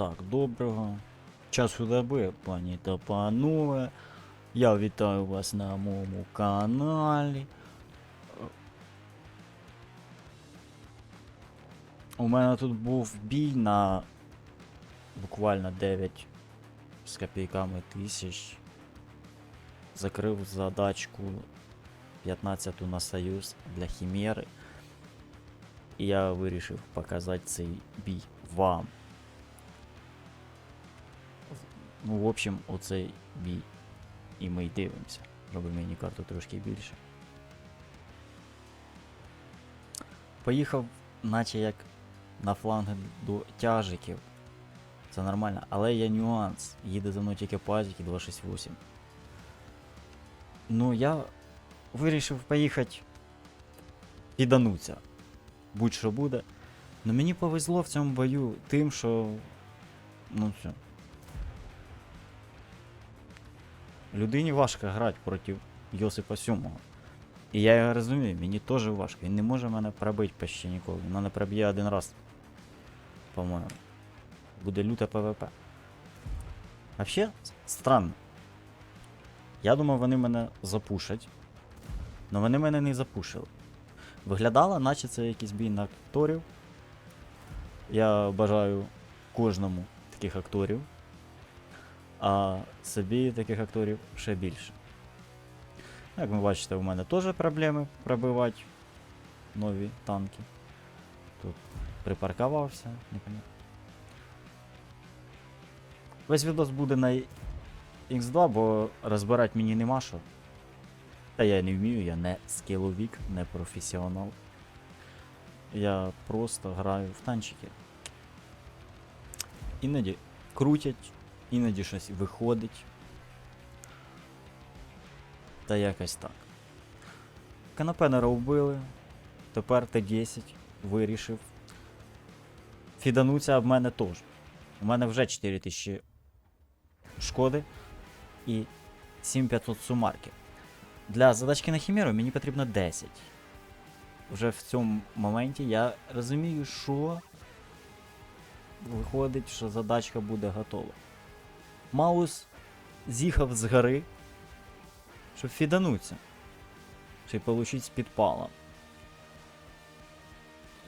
Так, доброго. Часу доби, пані та панове. Я вітаю вас на моєму каналі. У мене тут був бій на буквально 9 з копійками тисяч. Закрив задачку 15 на союз для Хімери. І я вирішив показати цей бій вам. Ну, в общем, оцей бій. І ми й дивимося. Робимо міні-карту трошки більше. Поїхав, наче як на фланг до тяжиків. Це нормально, але є нюанс. Їде за мною тільки пазики 268. Ну, я вирішив поїхати підануться. Будь-що буде. Ну мені повезло в цьому бою тим, що. Ну все. Людині важко грати проти Йосипа Сьомого. І я його розумію, мені теж важко. Він не може мене пробити почти ніколи. Він мене проб'є один раз. По-моєму. Буде люте ПВП. Вообще, странно. Я думав, вони мене запушать. але вони мене не запушили. Виглядало, наче це якийсь бій на акторів. Я бажаю кожному таких акторів, а собі таких акторів ще більше. Як ви бачите, у мене теж проблеми пробивати нові танки. Тут припаркувався, непонятно. Весь відос буде на X2, бо розбирати мені нема що. Та я не вмію, я не скіловік, не професіонал. Я просто граю в танчики. Іноді крутять, іноді щось виходить. Та якось так. Канапенера вбили. Тепер Т10 вирішив. Фідануться об мене теж. У мене вже 4000 шкоди і 7500 сумарки. Для задачки на хімеру мені потрібно 10. Вже в цьому моменті я розумію, що виходить, що задачка буде готова. Маус з'їхав з гори, щоб фідануться. Щоб отримати з підпала.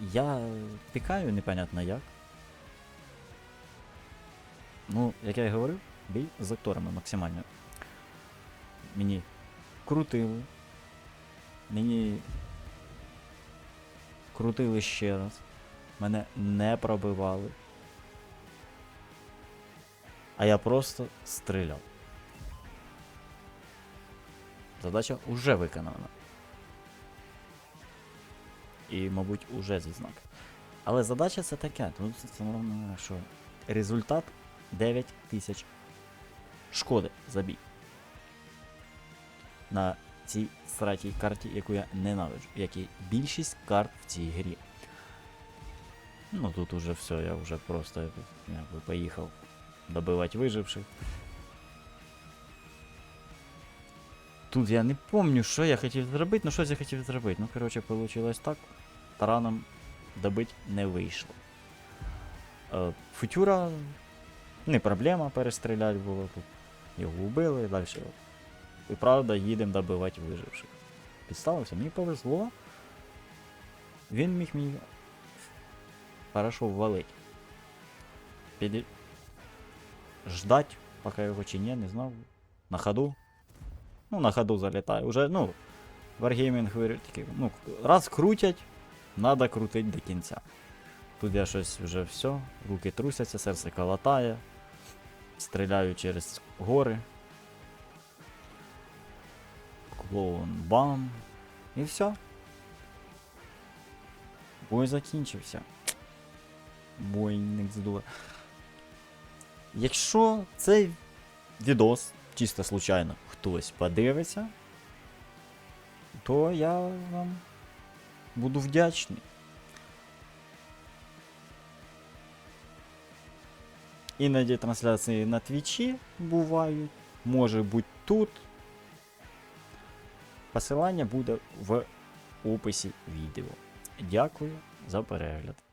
Я пікаю непонятно як. Ну, як я і говорив, бій з акторами максимально. Мені крутили. Мені крутили ще раз. Мене не пробивали. А я просто стріляв. Задача уже виконана. І, мабуть, уже зі знак. Але задача це таке. Тут це нормально, що результат 9 тисяч шкоди за бій на цій сратій карті, яку я ненавиджу, як і більшість карт в цій грі. Ну тут уже все, я вже просто якби, поїхав добивати виживших. Тут я не пам'ятаю, що я хотів зробити, ну щось я хотів зробити. Ну, коротше, вийшло так. Тараном добити не вийшло. Е, Футюра не проблема перестріляти було тут. Його вбили, далі і правда, їдемо добивати виживших. Підставився, мені повезло. Він міг мені хорошо ввалить. Піді... Ждать, поки його чи ні, не знав. На ходу. Ну, на ходу залітає. Уже, ну, Wargaming говорить такі, ну, раз крутять, треба крутити до кінця. Тут я щось вже все, руки трусяться, серце колотає. Стріляю через гори. Клоун бам. І все. Бой закінчився. Бойник здула. Якщо цей відос чисто случайно хтось подивиться, то я вам буду вдячний. Іноді трансляції на твічі бувають, може бути тут. Посилання буде в описі відео. Дякую за перегляд.